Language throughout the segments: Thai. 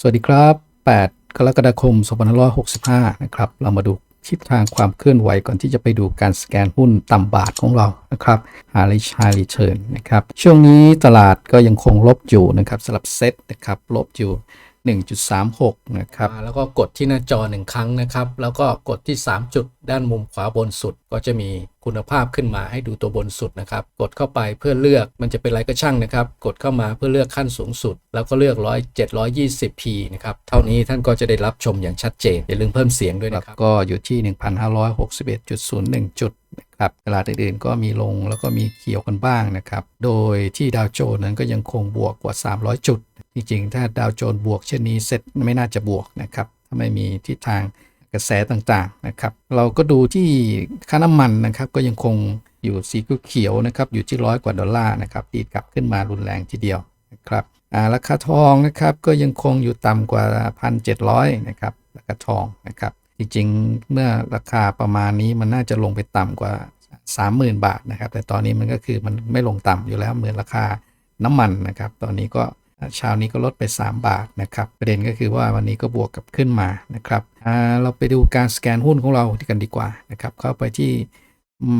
สวัสดีครับ 8 กรกฎาคม 2565 นะครับ เรามาดูทิศทางความเคลื่อนไหวก่อนที่จะไปดูการสแกนหุ้นต่ำบาทของเรานะครับหาริชาริเชิญนะครับ ช่วงนี้ตลาดก็ยังคงลบอยู่นะครับสำหรับเซ็ตนะครับลบอยู่ 1.36 นะครับ แล้วก็กดที่หน้าจอ 1 ครั้งนะครับ แล้วก็กดที่ 3 จุดด้านมุมขวาบนสุด ก็จะมีคุณภาพขึ้นมาให้ดูตัวบนสุดนะครับ กดเข้าไปเพื่อเลือกมันจะเป็นอะไรก็ช่างนะครับ กดเข้ามาเพื่อเลือกขั้นสูงสุด แล้วก็เลือก100 720p นะครับ เท่านี้ท่านก็จะได้รับชมอย่างชัดเจนอย่าลืมเพิ่มเสียงด้วยนะครับ ก็อยู่ที่ 1,561.01 จุดครับตลาดอื่นๆก็มีลงแล้วก็มีเขียวกันบ้างนะครับ โดยที่ดาวโจนส์นั้นก็ยังคงบวกกว่า 300 จุด จริงๆ ถ้าดาวโจนส์บวกเช่นนี้เซ็ตไม่น่าจะบวกนะครับ ถ้าไม่มีทิศทางกระแสต่างๆนะครับ เราก็ดูที่ค่าน้ำมันนะครับก็ยังคงอยู่สีเขียวนะครับ อยู่ที่ร้อยกว่าดอลลาร์นะครับดีกลับขึ้นมารุนแรงทีเดียวนะครับราคาทองนะครับก็ยังคงอยู่ต่ำกว่า 1,700นะครับราคาทองนะครับ จริงๆ เมื่อราคาประมาณนี้มันน่าจะลงไปต่ำกว่า 30,000 บาทนะครับ แต่ตอนนี้มันก็คือมันไม่ลงต่ำอยู่แล้วเหมือนราคาน้ำมันนะครับ ตอนนี้ก็ เช้านี้ก็ลดไป 3 บาทนะครับ ประเด็นก็คือว่าวันนี้ก็บวกกับขึ้นมานะครับเราไปดูการสแกนหุ้นของเรากันดีกว่านะครับ เข้าไปที่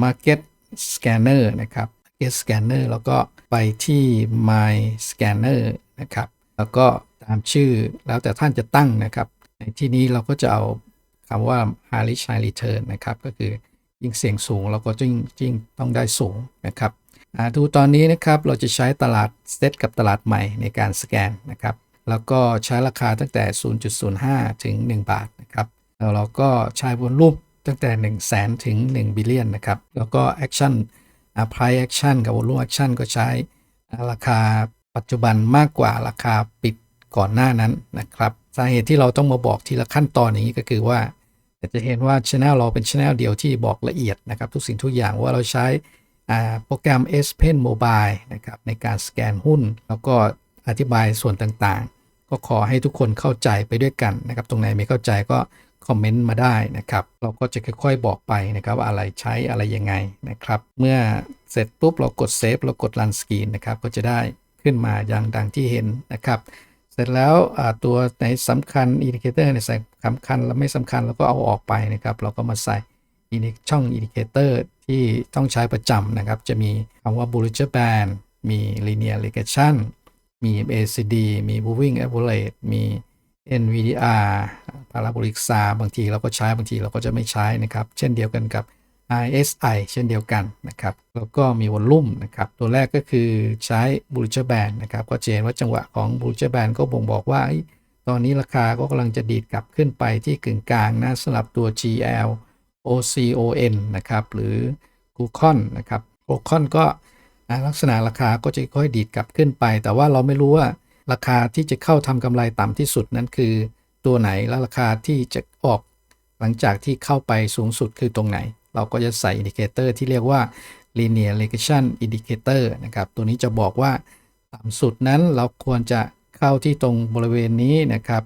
Market Scanner นะครับ Market Scanner แล้วก็ไปที่ My Scanner นะครับ แล้วก็ตามชื่อแล้วแต่ท่านจะตั้งนะครับ ในที่นี้เราก็จะเอาคำว่า Harish High Return นะครับ ก็คือยิ่งเสี่ยงสูงเราก็ยิ่งยิ่งต้องได้สูงนะครับ ดูตอนนี้นะครับเราจะใช้ตลาดเซตกับตลาดใหม่ในการสแกนนะครับ แล้วก็ใช้ราคาตั้งแต่ 0.05 ถึง 1 บาทนะครับแล้วเราก็ใช้วอลลุ่มตั้งแต่ 1 0 0 0 0แสนถึง 1 บิลเลียนนะครับ แล้วก็ Action อ่า Price Action กับ Volume Action ก็ใช้ราคาปัจจุบันมากกว่าราคาปิดก่อนหน้านั้นนะครับ สาเหตุที่เราต้องมาบอกทีละขั้นตอนอย่างนี้ก็คือว่าจะเห็นว่าช anel เราเป็นช anel เดียวที่บอกละเอียดนะครับ ทุกสิ่งทุกอย่างว่าเราใช้ โปรแกรม S Pen Mobile นะครับในการสแกนหุ้น แล้วก็อธิบายส่วนต่างๆ ก็ขอให้ทุกคนเข้าใจไปด้วยกันนะครับ ตรงไหนไม่เข้าใจก็คอมเมนต์มาได้นะครับ เราก็จะค่อยๆบอกไปนะครับว่าอะไรใช้อะไรยังไงนะครับ เมื่อเสร็จปุ๊บเรากดเซฟเรากด Run Screen นะครับ ก็จะได้ขึ้นมาอย่างดังที่เห็นนะครับ เสร็จแล้วตัวไหนสำคัญอินดิเคเตอร์เนี่ยใส่สำคัญและไม่สำคัญเราก็เอาออกไปนะครับ เราก็มาใส่อินช่องอินดิเคเตอร์ ที่ต้องใช้ประจำนะครับ จะมีคำว่า Bollinger Band มี Linear Regression มี ACD มี Moving Average มี NVDR Parabolic s a บางทีเราก็ใช้บางทีเราก็จะไม่ใช้นะครับ เช่นเดียวกันกับ RSI เช่นเดียวกันนะครับ แล้วก็มีวอลลุ่มนะครับ ตัวแรกก็คือใช้ Bollinger Band นะครับ ก็จะเห็นว่าจังหวะของ Bollinger Band ก็บ่งบอกว่าเอ้ยตอนนี้ราคาก็กำลังจะดีดกลับขึ้นไปที่กึ่งกลางนะสำหรับตัว GL OCON นะครับ หรือ g u c o n นะครับ g u c o n ก็ลักษณะราคาก็จะค่อยดีดกลับขึ้นไป แต่ว่าเราไม่รู้ว่าราคาที่จะเข้าทำกำไรต่ำที่สุดนั้นคือตัวไหนและราคาที่จะออกหลังจากที่เข้าไปสูงสุดคือตรงไหน เราก็จะใส่อินดิเคเตอร์ที่เรียกว่า linear regression indicator นะครับ ตัวนี้จะบอกว่าต่ำสุดนั้นเราควรจะเข้าที่ตรงบริเวณนี้นะครับ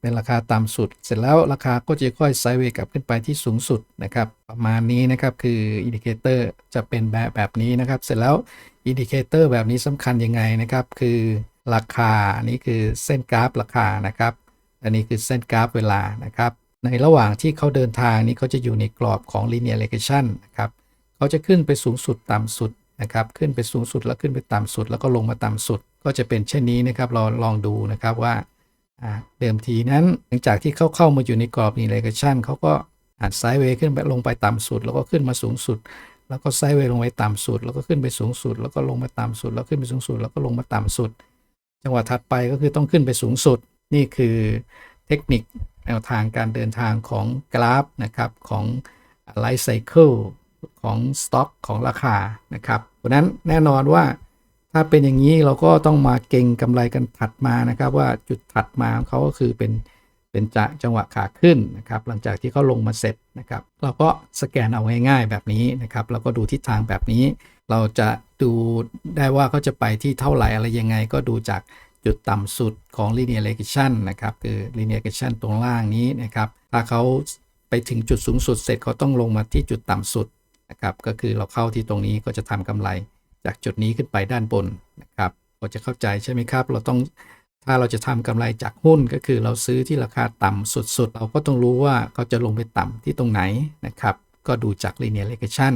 เป็นราคาต่ำสุด เสร็จแล้วราคาก็จะค่อยไซด์เวย์กลับขึ้นไปที่สูงสุดนะครับประมาณนี้นะครับคืออินดิเคเตอร์จะเป็นแบบแบบนี้นะครับ เสร็จแล้วอินดิเคเตอร์แบบนี้สำคัญยังไงนะครับ คือราคาอันนี้คือเส้นกราฟราคานะครับ อันนี้คือเส้นกราฟเวลานะครับ ในระหว่างที่เขาเดินทางนี้เขาจะอยู่ในกรอบของ linear regression นะครับเขาจะขึ้นไปสูงสุดต่ำสุดนะครับขึ้นไปสูงสุดแล้วขึ้นไปต่ำสุด แล้วก็ลงมาต่ำสุด ก็จะเป็นเช่นนี้นะครับเราลองดูนะครับว่าอ่า เดิมทีนั้นหลังจากที่เขาเข้ามาอยู่ในกรอบ linear regression เขาก็อาจไซด์เวย์ขึ้นไปลงไปต่ำสุด แล้วก็ขึ้นมาสูงสุด แล้วก็ไซด์เวย์ลงไปต่ำสุด แล้วก็ขึ้นไปสูงสุด แล้วก็ลงมาต่ำสุด แล้วขึ้นไปสูงสุด แล้วก็ลงมาต่ำสุด จังหวะถัดไปก็คือต้องขึ้นไปสูงสุด นี่คือเทคนิคแนวทางการเดินทางของกราฟนะครับของ Life Cycle ของ Stock ของราคานะครับเพราะนั้นแน่นอนว่า ถ้าเป็นอย่างนี้เราก็ต้องมาเก่งกำไรกันถัดมานะครับ ว่าจุดถัดมาของเขาก็คือเป็นเป็นจะจังหวะขาขึ้นนะครับ หลังจากที่เขาลงมาเสร็จนะครับ เราก็สแกนเอาง่ายๆแบบนี้นะครับ เราก็ดูทิศทางแบบนี้ เราจะดูได้ว่าเขาจะไปที่เท่าไหร่อะไรยังไง ก็ดูจากจุดต่ำสุดของ linear regression นะครับ คือ linear regression ตรงล่างนี้นะครับ ถ้าเขาไปถึงจุดสูงสุดเสร็จเขาต้องลงมาที่จุดต่ำสุดนะครับ ก็คือเราเข้าที่ตรงนี้ก็จะทำกำไร จากจุดนี้ขึ้นไปด้านบนนะครับก็จะเข้าใจใช่ไหมครับ เราต้องถ้าเราจะทำกำไรจากหุ้นก็คือเราซื้อที่ราคาต่ำสุดๆ เราก็ต้องรู้ว่าเขาจะลงไปต่ำที่ตรงไหนนะครับ ก็ดูจาก linear regression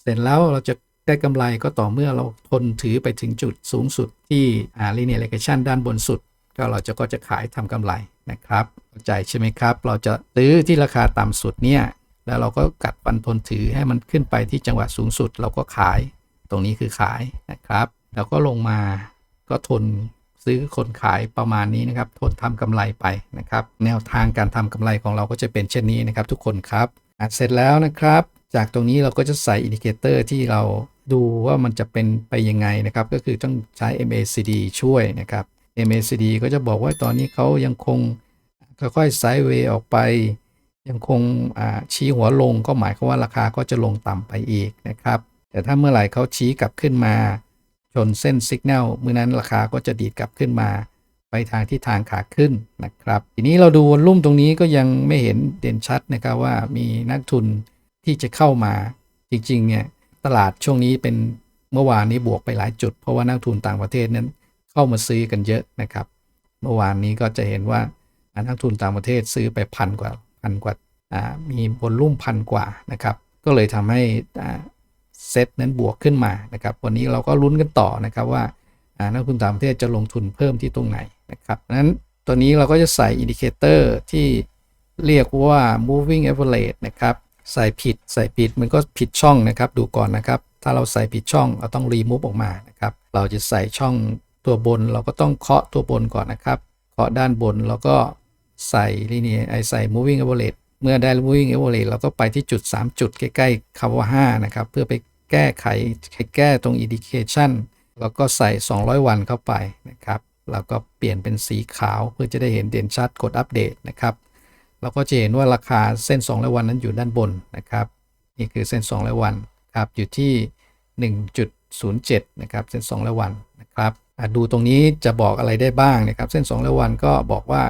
เสร็จแล้วเราจะได้กำไรก็ต่อเมื่อเราทนถือไปถึงจุดสูงสุดที่อ่า linear regression ด้านบนสุด ก็เราจะก็จะขายทำกำไรนะครับเข้าใจใช่ไหมครับ เราจะซื้อที่ราคาต่ำสุดเนี่ยแล้วเราก็กัดฟันทนถือให้มันขึ้นไปที่จังหวะสูงสุด เราก็ขาย ตรงนี้คือขายนะครับ แล้วก็ลงมาก็ทนซื้อคนขายประมาณนี้นะครับ ทนทำกำไรไปนะครับ แนวทางการทำกำไรของเราก็จะเป็นเช่นนี้นะครับ ทุกคนครับเสร็จแล้วนะครับ จากตรงนี้เราก็จะใส่อินดิเคเตอร์ที่เราดูว่ามันจะเป็นไปยังไงนะครับ ก็คือต้องใช้ MACD ช่วยนะครับ MACD ก็จะบอกว่าตอนนี้เขายังคงค่อยๆไซด์เวย์ออกไป ยังคงชี้หัวลงก็หมายความว่าราคาก็จะลงต่ำไปอีกนะครับ แต่ถ้าเมื่อไหร่เขาชี้กลับขึ้นมา ชนเส้นสัญญาณเมื่อนั้นราคาก็จะดีดกลับขึ้นมา ไปทางที่ทางขาขึ้นนะครับ ทีนี้เราดูวอลุ่มตรงนี้ก็ยังไม่เห็นเด่นชัดนะครับว่ามีนักทุนที่จะเข้ามาจริงๆเนี่ยตลาดช่วงนี้เป็นเมื่อวานนี้บวกไปหลายจุด เพราะว่านักทุนต่างประเทศนั้นเข้ามาซื้อกันเยอะนะครับ เมื่อวานนี้ก็จะเห็นว่านักทุนต่างประเทศซื้อไปพันกว่าพันกว่ามีวอลลุ่มพันกว่านะครับ ก็เลยทำให้ เซตนั้นบวกขึ้นมานะครับ วันนี้เราก็ลุ้นกันต่อนะครับว่านักทุนต่างประเทศจะลงทุนเพิ่มที่ตรงไหนนะครับนั้นตัวนี้เราก็จะใส่อินดิเคเตอร์ที่เรียกว่า moving average นะครับ ใส่ผิดใส่ผิดมันก็ผิดช่องนะครับ ดูก่อนนะครับ ถ้าเราใส่ผิดช่องเราต้องรีมูฟออกมานะครับ เราจะใส่ช่องตัวบนเราก็ต้องเคาะตัวบนก่อนนะครับ เคาะด้านบนแล้วก็ใส่ลีเนียไอใส่ moving average เมื่อได้ moving average เราก็ไปที่จุด 3 จุดใกล้ๆคำว่า 5 นะครับ เพื่อไป แก้ไขแก้ตรง indication แล้วก็ใส่ 200 วันเข้าไปนะครับแล้วก็เปลี่ยนเป็นสีขาวเพื่อจะได้เห็นเด่นชัดกดอัปเดตนะครับเราก็จะเห็นว่าราคาเส้น200วันนั้นอยู่ด้านบนนะครับ นี่คือเส้น200วันครับอยู่ที่ 1.07 นะครับ เส้น200วันนะครับดูตรงนี้จะบอกอะไรได้บ้างนะครับ เส้น200วันก็บอกว่า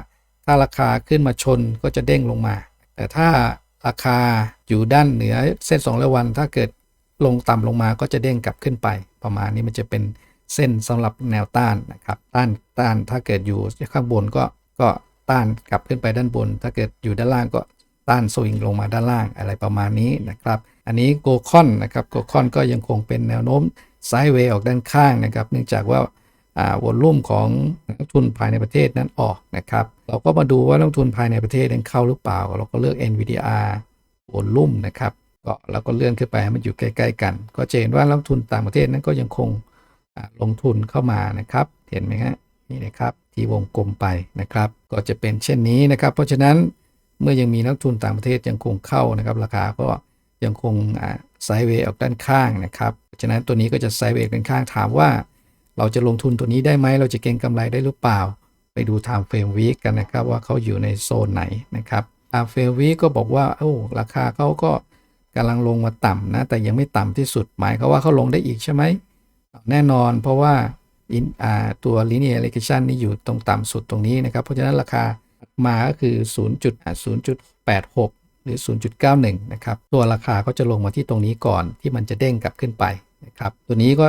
ถ้าราคาขึ้นมาชนก็จะเด้งลงมา แต่ถ้าราคาอยู่ด้านเหนือเส้น200วัน ถ้าเกิด ลงต่ำลงมาก็จะเด้งกลับขึ้นไป ประมาณนี้มันจะเป็นเส้นสำหรับแนวต้านนะครับ ต้านต้านถ้าเกิดอยู่ข้างบนก็ก็ต้านกลับขึ้นไปด้านบน ถ้าเกิดอยู่ด้านล่างก็ต้านสวิงลงมาด้านล่างอะไรประมาณนี้นะครับ อันนี้โกคอนนะครับโกคอนก็ยังคงเป็นแนวโน้มไซด์เวย์ออกด้านข้างนะครับ เนื่องจากว่าอ่าวอลลุ่มของนักทุนภายในประเทศนั้นออกนะครับ เราก็มาดูว่านักทุนภายในประเทศนั้นเข้าหรือเปล่า เราก็เลือก NVDR วอลลุ่มนะครับ ก็เราก็เลื่อนขึ้นไปให้มันอยู่ใกล้ ๆ กัน ก็จะเห็นว่านักทุนต่างประเทศนั้นก็ยังคงลงทุนเข้ามานะครับ เห็นไหมฮะนี่นะครับที่วงกลมไปนะครับ ก็จะเป็นเช่นนี้นะครับ เพราะฉะนั้นเมื่อยังมีนักทุนต่างประเทศยังคงเข้านะครับ ราคาก็ยังคงอ่าไซด์เวย์ออกด้านข้างนะครับเพราะฉะนั้นตัวนี้ก็จะไซด์เวย์ด้านข้างถามว่า เราจะลงทุนตัวนี้ได้ไหมเราจะเก็งกำไรได้หรือเปล่า ไปดู time frame week กันนะครับ ว่าเขาอยู่ในโซนไหนนะครับ time frame week ก็บอกว่าโอ้ราคาเขาก็ กำลังลงมาต่ำนะ แต่ยังไม่ต่ำที่สุดหมายเขามว่าเขาลงได้อีกใช่ไหมแน่นอนเพราะว่าอ่าตัว linear regression นี่อยู่ตรงต่ำสุดตรงนี้นะครับ เพราะฉะนั้นราคามาก็คือ 0.0.86 หรือ 0.91 นะครับ ตัวราคาก็จะลงมาที่ตรงนี้ก่อนที่มันจะเด้งกลับขึ้นไปนะครับ ตัวนี้ก็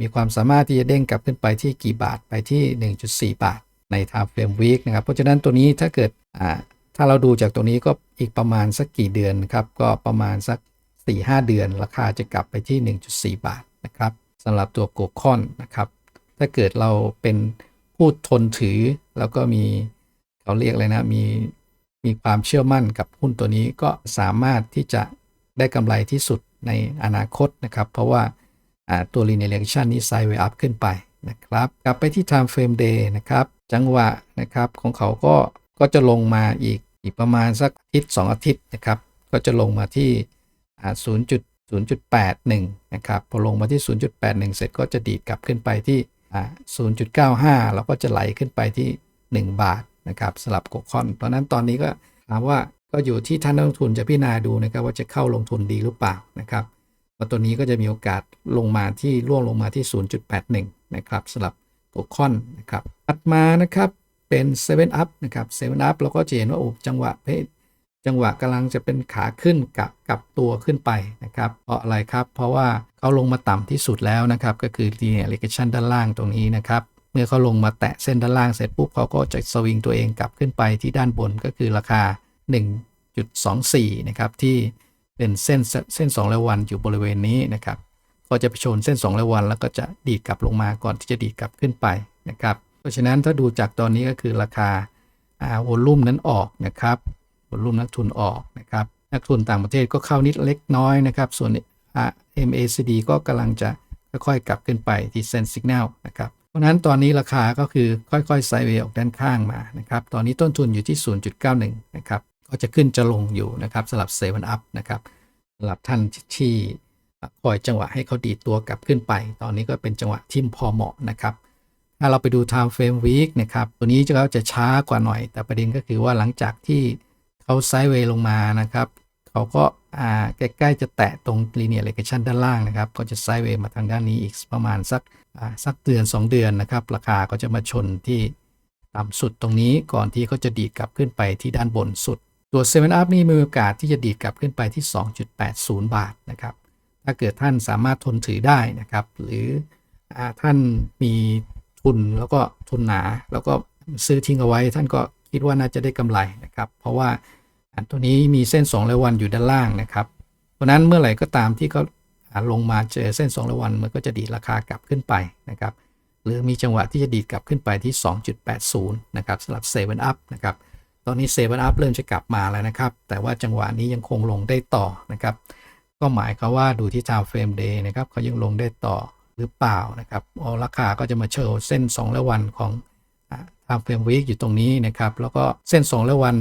มีความสามารถที่จะเด้งกลับขึ้นไปที่กี่บาทไปที่ 1.4 บาทใน time frame week นะครับ เพราะฉะนั้นตัวนี้ถ้าเกิดอ ถ้าเราดูจากตรงนี้ก็อีกประมาณสักกี่เดือนครับ ก็ประมาณสัก 4-5 เดือน ราคาจะกลับไปที่ 1.4 บาทนะครับสำหรับตัวโกคอนนะครับ ถ้าเกิดเราเป็นผู้ทนถือ แล้วก็มีเขาเรียกอะไรนะมีมีความเชื่อมั่นกับหุ้นตัวนี้ก็สามารถที่จะได้กำไรที่สุดในอนาคตนะครับ เพราะว่าตัว linear regression นี้ sideways ขึ้นไปนะครับ กลับไปที่ time frame day นะครับ จังหวะนะครับของเขาก็ ก็จะลงมาอีกอีกประมาณสักอาทิตย์2อาทิตย์นะครับ ก็จะลงมาที่ 0.0.81 นะครับ พอลงมาที่ 0.81 เสร็จก็จะดีดกลับขึ้นไปที่ 0.95 แล้วก็จะไหลขึ้นไปที่ 1 บาทนะครับสลับกคอน เพราะนั้นตอนนี้ก็ถามว่าก็อยู่ที่ท่านนักลงทุนจะพิจารณาดูนะครับว่าจะเข้าลงทุนดีหรือเปล่านะครับาตัวนี้ก็จะมีโอกาสลงมาที่ร่วงลงมาที่ 0.81 นะครับสลับกคอนนะครับ ถัดมานะครับ เป็น7 up นะครับ7 up เราก็จะเห็นว่าโอ้จังหวะเพศจังหวะกำลังจะเป็นขาขึ้นกับกับตัวขึ้นไปนะครับเพราะอะไรครับ เพราะว่าเขาลงมาต่ำที่สุดแล้วนะครับ ก็คือ linear regression ด้านล่างตรงนี้นะครับเมื่อเขาลงมาแตะเส้นด้านล่างเสร็จปุ๊บเขาก็จะสวิงตัวเองกลับขึ้นไปที่ด้านบนก็คือราคา 1.24 นะครับ ที่เป็นเส้นเส้น2ระวันอยู่บริเวณนี้นะครับ ก็จะไปชนเส้น2ระวัน แล้วก็จะดีดกลับลงมาก่อนที่จะดีดกลับขึ้นไปนะครับ เพราะฉะนั้นถ้าดูจากตอนนี้ก็คือราคาอ่าวลุ่มนั้นออกนะครับโวลุ่มนักทุนออกนะครับ นักทุนต่างประเทศก็เข้านิดเล็กน้อยนะครับ ส่วน MACD ก็กำลังจะค่อยๆกลับขึ้นไปที่เส้นสัญญาณนะครับเพราะฉะนั้นตอนนี้ราคาก็คือค่อยๆไซด์เวย์ออกด้านข้างมานะครับ ตอนนี้ต้นทุนอยู่ที่ 0.91 นะครับ ก็จะขึ้นจะลงอยู่นะครับสำหรับเซเว่นอัพนะครับสำหรับท่านที่คอยจังหวะให้เขาดีตัวกลับขึ้นไป ตอนนี้ก็เป็นจังหวะที่พอเหมาะนะครับ ถ้าเราไปดู time frame week นะครับ ตัวนี้จะเขาจะช้ากว่าหน่อย แต่ประเด็นก็คือว่าหลังจากที่เขาไซด์เวย์ลงมานะครับ เขาก็ใกล้ๆจะแตะตรง linear regression ด้านล่างนะครับ ก็จะไซด์เวย์มาทางด้านนี้อีกประมาณสักสักเดือน 2 เดือนนะครับ ราคาก็จะมาชนที่ต่ำสุดตรงนี้ก่อนที่เขาจะดีดกลับขึ้นไปที่ด้านบนสุด ตัว 7 up นี่มีโอกาสที่จะดีดกลับขึ้นไปที่ 2.80 บาทนะครับ ถ้าเกิดท่านสามารถทนถือได้นะครับ หรืออท่านมี ทุนแล้วก็ทุนหนา แล้วก็ซื้อทิ้งเอาไว้ ท่านก็คิดว่าน่าจะได้กำไรนะครับ เพราะว่าตัวนี้มีเส้น2ระวันอยู่ด้านล่างนะครับเพราะนั้นเมื่อไหร่ก็ตามที่เขาลงมาเจอเส้น2ระวันมันก็จะดีดราคากลับขึ้นไปนะครับหรือมีจังหวะที่จะดีดกลับขึ้นไปที่ 2.80 นะครับสำหรับ7 up นอัพนะครับ ตอนนี้7 up เริ่มจะกลับมาแล้วนะครับ แต่ว่าจังหวะนี้ยังคงลงได้ต่อนะครับ ก็หมายความว่าดูที่ time frame day นะครับเขายังลงได้ต่อ หรือเปล่านะครับราคาก็จะมาเชิญเส้น 2 และวันของอ่า time frame week อยู่ตรงนี้นะครับ แล้วก็เส้น 2 และวัน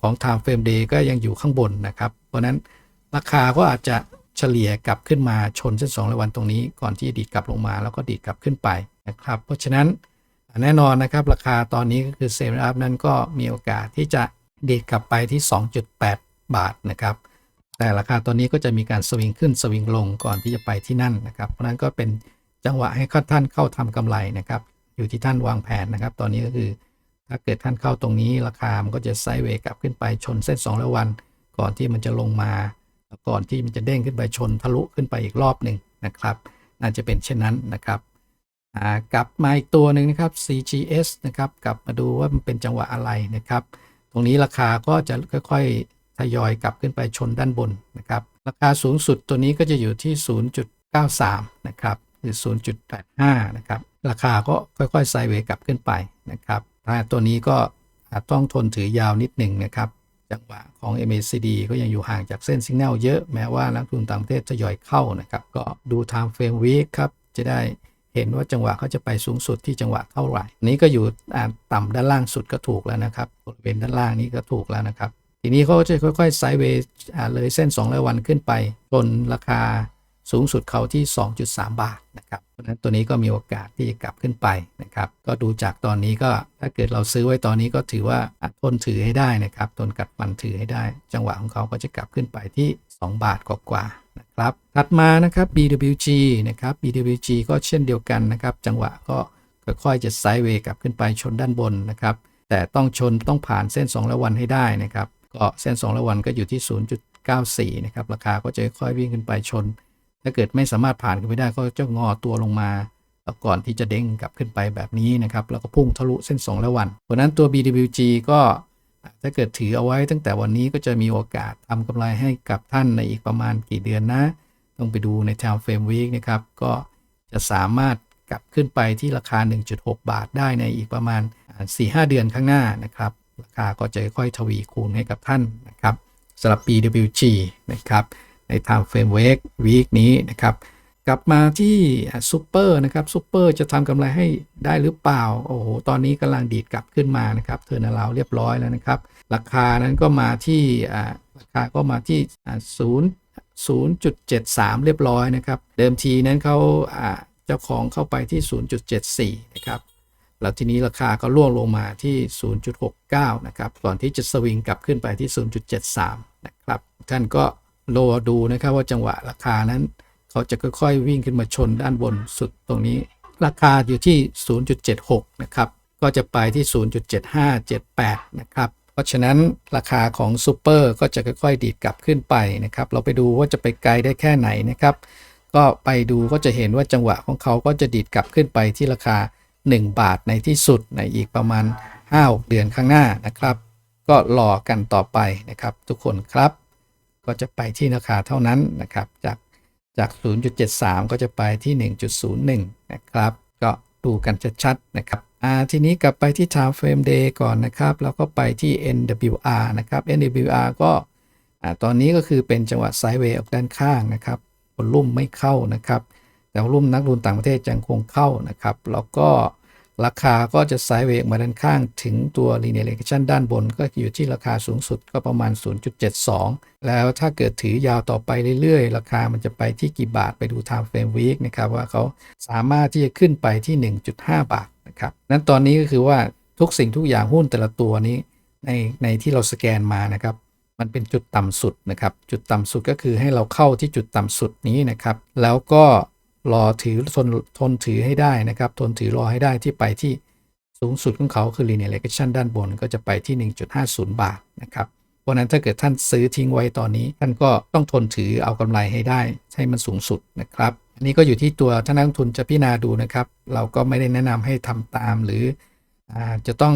ของ time frame day ก็ยังอยู่ข้างบนนะครับ เพราะนั้นราคาก็อาจจะเฉลี่ยกลับขึ้นมาชนเส้น 2 และวันตรงนี้ ก่อนที่จะดีดกลับลงมาแล้วก็ดีดกลับขึ้นไปนะครับ เพราะฉะนั้นแน่นอนนะครับ ราคาตอนนี้ก็คือเซ v อัพนั้นก็มีโอกาสที่จะดีดกลับไปที่ 2.8 บาทนะครับแต่ราคาตอนนี้ก็จะมีการสวิงขึ้นสวิงลงก่อนที่จะไปที่นั่นนะครับ เพราะนั้นก็เป็น จังหวะให้ท่านเข้าทำกำไรนะครับ อยู่ที่ท่านวางแผนนะครับ ตอนนี้ก็คือ ถ้าเกิดท่านเข้าตรงนี้ราคา มันก็จะไซด์เวย์กลับขึ้นไปชนเส้น2ระวัน ก่อนที่มันจะลงมา ก่อนที่มันจะเด้งขึ้นไปชนทะลุขึ้นไปอีกรอบหนึ่งนะครับน่าจะเป็นเช่นนั้นนะครับกลับมาอีกตัวหนึ่งนะครับ CGS นะครับ กลับมาดูว่ามันเป็นจังหวะอะไรนะครับ ตรงนี้ราคาก็จะค่อยๆทยอยกลับขึ้นไปชนด้านบนนะครับ ราคาสูงสุดตัวนี้ก็จะอยู่ที่ 0.93 นะครับ 0.85 นะครับ ราคาก็ค่อยๆไซด์เวย์กลับขึ้นไปนะครับถ้าตัวนี้ก็ต้องทนถือยาวนิดหนึ่งนะครับ จังหวะของ MACD ก็ยังอยู่ห่างจากเส้นสัญญาณเยอะ แม้ว่านักลงทุนต่างประเทศทยอยเข้านะครับ ก็ดู time frame week ครับ จะได้เห็นว่าจังหวะเขาจะไปสูงสุดที่จังหวะเท่าไหร่ นี้ก็อยู่อ่าต่ำด้านล่างสุดก็ถูกแล้วนะครับบริเวณด้านล่างนี้ก็ถูกแล้วนะครับ ทีนี้เขาจะค่อยๆไซด์เวย์เลยเส้น2ร้อยวันขึ้นไปจนราคา สูงสุดเขาที่ 2.3 บาทนะครับเพราะฉะนั้นตัวนี้ก็มีโอกาสที่จะกลับขึ้นไปนะครับ ก็ดูจากตอนนี้ก็ถ้าเกิดเราซื้อไว้ตอนนี้ก็ถือว่าทนถือให้ได้นะครับทนกัดฟันถือให้ได้ จังหวะของเขาก็จะกลับขึ้นไปที่ 2 บาทกว่าๆนะครับ ถัดมานะครับ BWG นะครับ BWG ก็เช่นเดียวกันนะครับ จังหวะก็ค่อยๆจะไซด์เวย์กลับขึ้นไปชนด้านบนนะครับ แต่ต้องชนต้องผ่านเส้น2ระวันให้ได้นะครับก็เส้น2ระวันก็อยู่ที่ 0.94 นะครับ ราคาก็จะค่อยๆวิ่งขึ้นไปชน ถ้าเกิดไม่สามารถผ่านขึ้นไปได้ก็จะงอตัวลงมาแล้วก่อนที่จะเด้งกลับขึ้นไปแบบนี้นะครับแล้วก็พุ่งทะลุเส้น2ระวัน เพราะนั้นตัว BWG ก็ถ้าเกิดถือเอาไว้ตั้งแต่วันนี้ก็จะมีโอกาสทำกำไรให้กับท่านในอีกประมาณกี่เดือนนะ ต้องไปดูใน time frame week นะครับ ก็จะสามารถกลับขึ้นไปที่ราคา 1.6 บาทได้ในอีกประมาณ 4-5 เดือนข้างหน้านะครับ ราคาก็จะค่อยๆทวีคูณให้กับท่านนะครับสำหรับ BWG นะครับ ใน time frame week week นี้นะครับ กลับมาที่ซูเปอร์นะครับซูเปอร์จะทำกำไรให้ได้หรือเปล่า โอ้โห ตอนนี้กำลังดีดกลับขึ้นมานะครับเทอร์นาลาวเรียบร้อยแล้วนะครับ ราคานั้นก็มาที่ราคาก็มาที่อ่าศูนย์0.73เจ็ดสามเรียบร้อยนะครับ เดิมทีนั้นเขาอ่าเจ้าของเข้าไปที่ 0.74 นะครับ แล้วทีนี้ราคาก็ล่วงลงมาที่ 0.69 นะครับ ก่อนที่จะสวิงกลับขึ้นไปที่ 0.73 นะครับ ท่านก็ รอดูนะครับว่าจังหวะราคานั้น เขาจะค่อยๆวิ่งขึ้นมาชนด้านบนสุดตรงนี้ ราคาอยู่ที่ 0.76 นะครับ ก็จะไปที่ 0.7578 นะครับ เพราะฉะนั้นราคาของซูเปอร์ก็จะค่อยๆ ดีดกลับขึ้นไปนะครับ เราไปดูว่าจะไปไกลได้แค่ไหนนะครับ ก็ไปดูก็จะเห็นว่าจังหวะของเขาก็จะดีดกลับขึ้นไปที่ราคา 1 บาทในที่สุดในอีกประมาณ5-6เดือนข้างหน้านะครับ ก็รอกันต่อไปนะครับ ทุกคนครับ ก็จะไปที่ราคาเท่านั้นนะครับ จากจาก 0.73 ก็จะไปที่ 1.01 นะครับ ก็ดูกันชัดๆนะครับอ่าทีนี้กลับไปที่ time frame day ก่อนนะครับ แล้วก็ไปที่ NWR นะครับ NWR ก็อ่าตอนนี้ก็คือเป็นจังหวะไซด์เวย์ออกด้านข้างนะครับวอลุ่มไม่เข้านะครับ แต่วอลุ่มนักลงทุนต่างประเทศยังคงเข้านะครับ แล้วก็ ราคาก็จะไซด์เวกมาด้านข้างถึงตัว linear regression ด้านบนก็อยู่ที่ราคาสูงสุดก็ประมาณ 0.72 แล้วถ้าเกิดถือยาวต่อไปเรื่อยๆ ราคามันจะไปที่กี่บาทไปดู time frame week นะครับว่าเขาสามารถที่จะขึ้นไปที่ 1.5 บาทนะครับนั้นตอนนี้ก็คือว่าทุกสิ่งทุกอย่างหุ้นแต่ละตัวนี้ในในที่เราสแกนมานะครับมันเป็นจุดต่ำสุดนะครับ จุดต่ำสุดก็คือให้เราเข้าที่จุดต่ำสุดนี้นะครับ แล้วก็ รอถือทนทนถือให้ได้นะครับ ทนถือรอให้ได้ที่ไปที่สูงสุดของเขาคือ linear regression ด้านบนก็จะไปที่ 1.50 บาทนะครับเพราะนั้นถ้าเกิดท่านซื้อทิ้งไว้ตอนนี้ ท่านก็ต้องทนถือเอากำไรให้ได้ ให้มันสูงสุดนะครับ อันนี้ก็อยู่ที่ตัวท่านนักลงทุนจะพิจารณาดูนะครับ เราก็ไม่ได้แนะนำให้ทำตามหรืออจะต้อง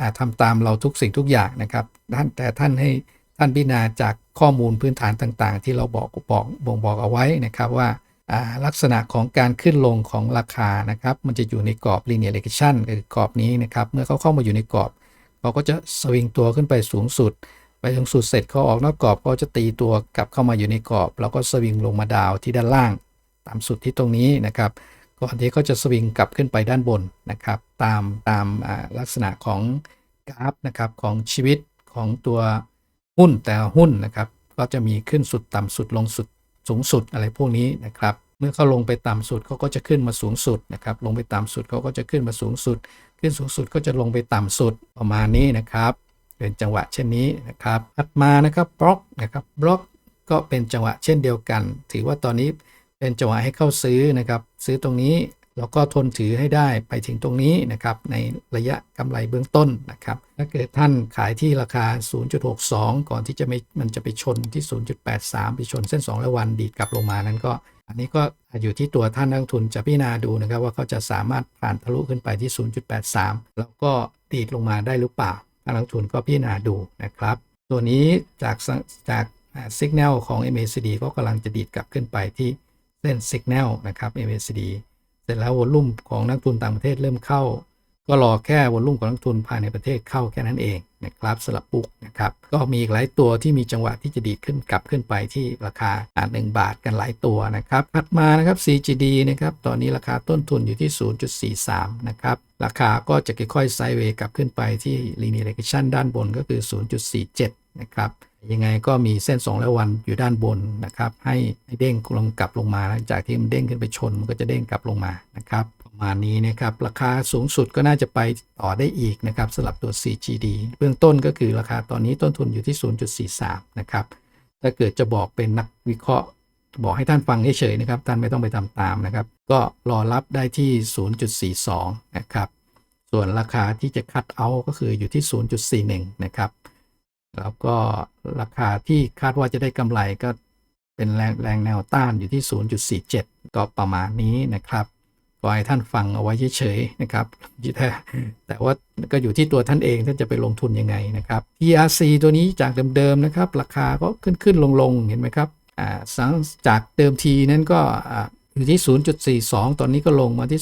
อาทำตามเราทุกสิ่งทุกอย่างนะครับท่านแต่ท่านให้ท่านพิจารณาจากข้อมูลพื้นฐานต่างๆ ที่เราบอกบอกบ่งบอกเอาไว้นะครับว่า ลักษณะของการขึ้นลงของราคานะครับ มันจะอยู่ในกรอบ linear regression คือกรอบนี้นะครับ เมื่อเขาเข้ามาอยู่ในกรอบเขาก็จะสวิงตัวขึ้นไปสูงสุด ไปสูงสุดเสร็จเขาออกนอกกรอบก็จะตีตัวกลับเข้ามาอยู่ในกรอบ แล้วก็สวิงลงมาดาวที่ด้านล่าง ตามสุดที่ตรงนี้นะครับก่อนที่เขาจะสวิงกลับขึ้นไปด้านบนนะครับ ตามตามลักษณะของกราฟนะครับของชีวิตของตัวหุ้นแต่หุ้นนะครับ ก็จะมีขึ้นสุดต่ำสุดลงสุด สูงสุดอะไรพวกนี้นะครับ เมื่อเขาลงไปต่ำสุดเขาก็จะขึ้นมาสูงสุดนะครับ ลงไปต่ำสุดเขาก็จะขึ้นมาสูงสุด ขึ้นสูงสุดก็จะลงไปต่ำสุดประมาณนี้นะครับ เป็นจังหวะเช่นนี้นะครับถัดมานะครับบล็อกนะครับบล็อกก็เป็นจังหวะเช่นเดียวกัน ถือว่าตอนนี้เป็นจังหวะให้เข้าซื้อนะครับ ซื้อตรงนี้ แล้วก็ทนถือให้ได้ไปถึงตรงนี้นะครับในระยะกำไรเบื้องต้นนะครับ ถ้าเกิดท่านขายที่ราคา 0.62 ก่อนที่จะไม่มันจะไปชนที่ 0.83 ไปชนเส้น 2 และวันดีดกลับลงมานั้นก็ อันนี้ก็อยู่ที่ตัวท่านนักลงทุนจะพิจารณาดูนะครับว่าเขาจะสามารถผ่านทะลุขึ้นไปที่ 0.83 แล้วก็ดีดลงมาได้หรือเปล่าท่านนักลงทุนก็พิจารณาดูนะครับ ตัวนี้จากจากสัญญาณของ MACD ก็กำลังจะดีดกลับขึ้นไปที่เส้นสัญญาณนะครับ MACD สร็จแล้ววอลุ่มของนักทุนต่างประเทศเริ่มเข้า ก็รอแค่วอลุ่มของนักทุนภายในประเทศเข้าแค่นั้นเองนะครับสลับปุกนะครับก็มีอีกหลายตัวที่มีจังหวะที่จะดีขึ้นกลับขึ้นไปที่ราคาอ่า1 บาทกันหลายตัวนะครับถัดมานะครับ CGD นะครับตอนนี้ราคาต้นทุนอยู่ที่ 0.43 นะครับราคาก็จะค่อยๆไซด์เวย์กลับขึ้นไปที่ linear regression ด้านบนก็คือ 0.47 นะครับ ยังไงก็มีเส้น2และวันอยู่ด้านบนนะครับ ให้เด้งลงกลับลงมาหลังจากที่มันเด้งขึ้นไปชนมันก็จะเด้งกลับลงมานะครับ ประมาณนี้นะครับ ราคาสูงสุดก็น่าจะไปต่อได้อีกนะครับสำหรับตัว CGD เบื้องต้นก็คือราคาตอนนี้ต้นทุนอยู่ที่ 0.43 นะครับ ถ้าเกิดจะบอกเป็นนักวิเคราะห์ บอกให้ท่านฟังเฉยๆนะครับ ท่านไม่ต้องไปทำตามนะครับ ก็รอรับได้ที่ 0.42 นะครับ ส่วนราคาที่จะคัดเอาก็คืออยู่ที่ 0.41 นะครับ แล้วก็ราคาที่คาดว่าจะได้กำไรก็เป็นแรงแรงแนวต้านอยู่ที่ 0.47 ก็ประมาณนี้นะครับก็ให้ท่านฟังเอาไว้เฉยๆนะครับ แต่ว่าก็อยู่ที่ตัวท่านเองท่านจะไปลงทุนยังไงนะครับ ERC ตัวนี้จากเดิมๆนะครับ ราคาก็ขึ้นขึ้นลงๆ เห็นไหมครับ จากเดิมทีนั้นก็ อยู่ที่ 0.42 ตอนนี้ก็ลงมาที่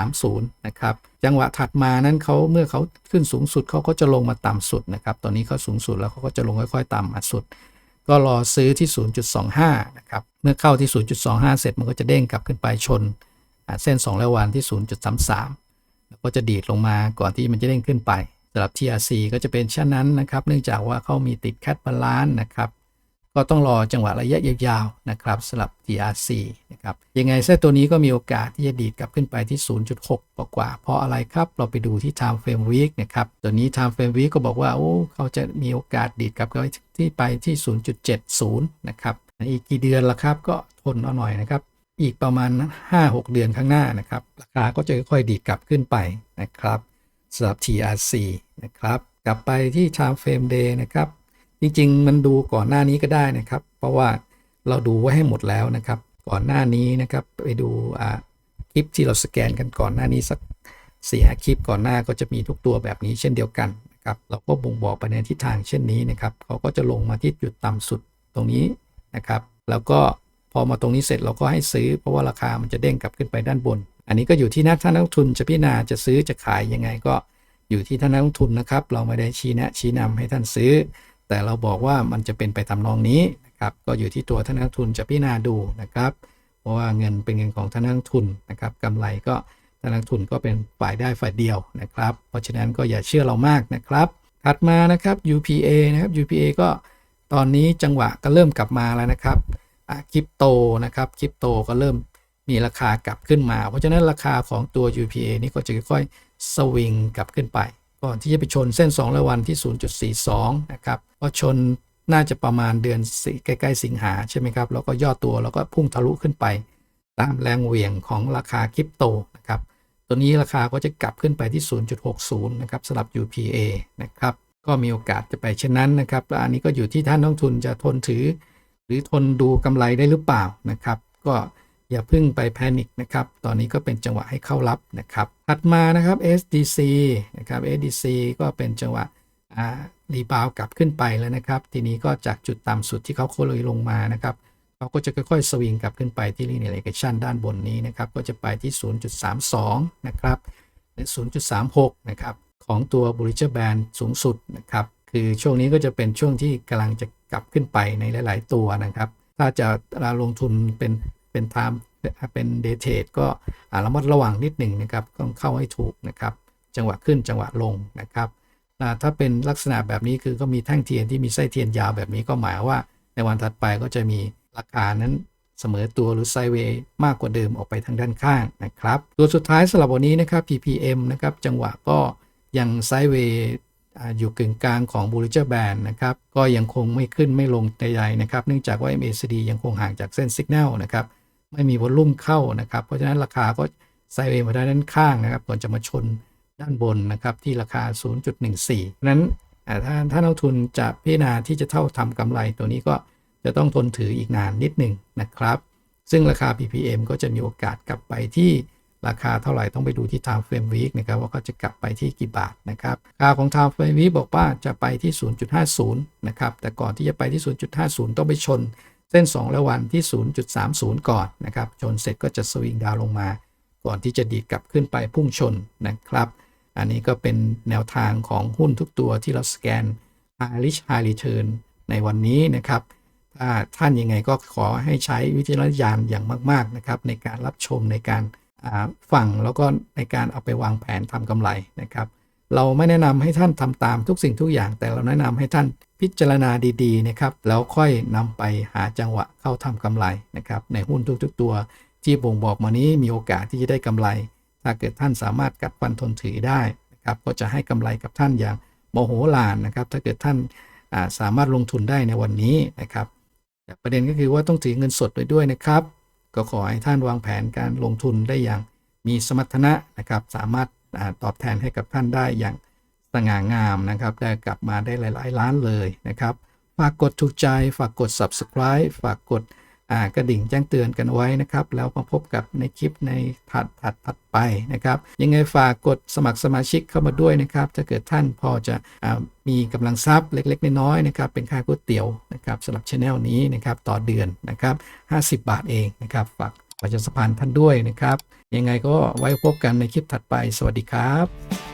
0.30 นะครับ จังหวะถัดมานั้นเขาเมื่อเขาขึ้นสูงสุดเขาก็จะลงมาต่ำสุดนะครับ ตอนนี้เขาสูงสุดแล้วเขาก็จะลงค่อยๆ ต่ำมาสุด ก็รอซื้อที่ 0.25 นะครับ เมื่อเข้าที่ 0.25 เสร็จมันก็จะเด้งกลับขึ้นไปชนเส้น2และวันที่ 0.33 แล้วก็จะดีดลงมาก่อนที่มันจะเด้งขึ้นไปสำหรับ TRC ก็จะเป็นเช่นนั้นนะครับ เนื่องจากว่าเขามีติดแคทบาลานนะครับ ก็ต้องรอจังหวะระยะยาวๆนะครับสำหรับ TRC นะครับยังไงเส้นตัวนี้ก็มีโอกาสที่จะดีดกลับขึ้นไปที่ 0.6 กว่าๆเพราะอะไรครับ เราไปดูที่ time frame week นะครับตัวนี้ time frame week ก็บอกว่า โอ้เขาจะมีโอกาสดีดกลับไปที่ไปที่ 0.70 นะครับอีกกี่เดือนละครับก็ทนเอาหน่อยนะครับ อีกประมาณ 5-6 เดือนข้างหน้านะครับราคาก็จะค่อยๆดีดกลับขึ้นไปนะครับสำหรับ TRC นะครับกลับไปที่ time frame day นะครับ จริงๆ มันดูก่อนหน้านี้ก็ได้นะครับ เพราะว่าเราดูไว้ให้หมดแล้วนะครับ ก่อนหน้านี้นะครับไปดูคลิปที่เราสแกนกันก่อนหน้านี้สักเสียคลิปก่อนหน้าก็จะมีทุกตัวแบบนี้เช่นเดียวกันนะครับเราก็บ่งบอกไปในทิศทางเช่นนี้นะครับเขาก็จะลงมาที่จุดต่ำสุดตรงนี้นะครับ แล้วก็พอมาตรงนี้เสร็จเราก็ให้ซื้อ เพราะว่าราคามันจะเด้งกลับขึ้นไปด้านบน อันนี้ก็อยู่ที่นักท่านนักทุนจะพิจารณาจะซื้อจะขายยังไงก็อยู่ที่ท่านนักทุนนะครับ เราไม่ได้ชี้แนะชี้นำให้ท่านซื้อ แต่เราบอกว่ามันจะเป็นไปตามนองนี้นะครับก็อยู่ที่ตัวท่านนักทุนจะพิจารณาดูนะครับ เพราะว่าเงินเป็นเงินของท่านนักทุนนะครับกำไรก็ท่านนักทุนก็เป็นฝ่ายได้ฝ่ายเดียวนะครับ เพราะฉะนั้นก็อย่าเชื่อเรามากนะครับถัดมานะครับ UPA นะครับ UPA ก็ตอนนี้จังหวะก็เริ่มกลับมาแล้วนะครับคริปโตนะครับคริปโตก็เริ่มมีราคากลับขึ้นมา เพราะฉะนั้นราคาของตัว UPA นี่ก็จะค่อยๆสวิงกลับขึ้นไป ก่อนที่จะไปชนเส้น 2 ระวันที่ 0.42 นะครับพอชนน่าจะประมาณเดือนสิใกล้ ๆ สิงหาใช่ไหมครับ แล้วก็ย่อตัวแล้วก็พุ่งทะลุขึ้นไป ตามแรงเหวี่ยงของราคาคริปโตนะครับ ตัวนี้ราคาก็จะกลับขึ้นไปที่ 0.60 นะครับสำหรับ UPA นะครับ ก็มีโอกาสจะไปเช่นนั้นนะครับและอันนี้ก็อยู่ที่ท่านนักทุนจะทนถือ หรือทนดูกำไรได้หรือเปล่านะครับ ก็ อย่าพึ่งไปแพนิคนะครับ ตอนนี้ก็เป็นจังหวะให้เข้ารับนะครับ ถัดมานะครับ SDC นะครับ SDC ก็เป็นจังหวะรีบาวกลับขึ้นไปแล้วนะครับ ทีนี้ก็จากจุดต่ำสุดที่เขาเคยลงมานะครับเขาก็จะค่อยๆ สวิงกลับขึ้นไปที่ linear regression ด้านบนนี้นะครับ ก็จะไปที่ 0.32 นะครับและ0.36 นะครับ ของตัว Bollinger Band สูงสุดนะครับ คือช่วงนี้ก็จะเป็นช่วงที่กำลังจะกลับขึ้นไปในหลาย ๆ ตัวนะครับ ถ้าจะลงทุนเป็น เป็นไทม์เป็นเดย์เทรดก็อ่าระมัดระวังนิดหนึ่งนะครับต้องเข้าให้ถูกนะครับ จังหวะขึ้นจังหวะลงนะครับถ้าเป็นลักษณะแบบนี้คือก็มีแท่งเทียนที่มีไส้เทียนยาวแบบนี้ก็หมายว่า ในวันถัดไปก็จะมีราคานั้นเสมอตัวหรือไซเวย์มากกว่าเดิมออกไปทางด้านข้างนะครับ ตัวสุดท้ายสำหรับวันนี้นะครับ PPM นะครับจังหวะก็ยังไซเวย์อยู่กึ่งกลางของ Bollinger Band นะครับ ก็ยังคงไม่ขึ้นไม่ลงใดๆนะครับ เนื่องจากว่า MACD ยังคงห่างจากเส้น Signal นะครับ ไม่มีวอลลุ่มเข้านะครับ เพราะฉะนั้นราคาก็ไซเวย์มาด้านข้างนะครับ ก่อนจะมาชนด้านบนนะครับที่ราคา 0.14 นั้นถ้าถ้านักทุนจะพิจารณาที่จะเท่าทำกำไรตัวนี้ก็จะต้องทนถืออีกนานนิดหนึ่งนะครับ ซึ่งราคา PPM ก็จะมีโอกาสกลับไปที่ราคาเท่าไหร่ต้องไปดูที่ Time Frame Week นะครับว่าเขาจะกลับไปที่กี่บาทนะครับค่าของ Time Frame Week บอกว่าจะไปที่ 0.50 นะครับ แต่ก่อนที่จะไปที่ 0.50 ต้องไปชน เส้น 2 ระวันที่ 0.30 ก่อนนะครับ ชนเสร็จก็จะสวิงดาวลงมา ก่อนที่จะดีดกลับขึ้นไปพุ่งชนนะครับ อันนี้ก็เป็นแนวทางของหุ้นทุกตัวที่เราสแกน High Risk High Return ในวันนี้นะครับ ถ้าท่านยังไงก็ขอให้ใช้วิจารณญาณอย่างมาก ๆ นะครับ ในการรับชมในการฟังแล้วก็ในการเอาไปวางแผนทำกำไรนะครับ เราไม่แนะนำให้ท่านทำตามทุกสิ่งทุกอย่าง แต่เราแนะนำให้ท่าน พิจารณาดีๆนะครับแล้วค่อยนำไปหาจังหวะเข้าทำกำไรนะครับในหุ้นทุกๆตัวที่บ่งบอกมานี้มีโอกาสที่จะได้กำไร ถ้าเกิดท่านสามารถกัดฟันทนถือได้นะครับก็จะให้กำไรกับท่านอย่างโมโหลานนะครับถ้าเกิดท่านสามารถลงทุนได้ในวันนี้นะครับประเด็นก็คือว่าต้องถือเงินสดไว้ด้วยนะครับ ก็ขอให้ท่านวางแผนการลงทุนได้อย่างมีสมรรถนะนะครับสามารถตอบแทนให้กับท่านได้อย่าง สง่างามนะครับ ได้กลับมาได้หลาย ๆ ล้านเลยนะครับ ฝากกดถูกใจ ฝากกด subscribe ฝากกดกระดิ่งแจ้งเตือนกันไว้นะครับ แล้วมาพบกับในคลิปในถัดถัดถัดไปนะครับ ยังไงฝากกดสมัครสมาชิกเข้ามาด้วยนะครับ ถ้าเกิดท่านพอจะมีกำลังทรัพย์เล็ก ๆ น้อยๆนะครับ เป็นค่าก๋วยเตี๋ยวนะครับสำหรับช anel นี้นะครับต่อเดือนนะครับ50 บาทเองนะครับฝากประชาสัมพันธ์ท่านด้วยนะครับ ยังไงก็ไว้พบกันในคลิปถัดไป สวัสดีครับ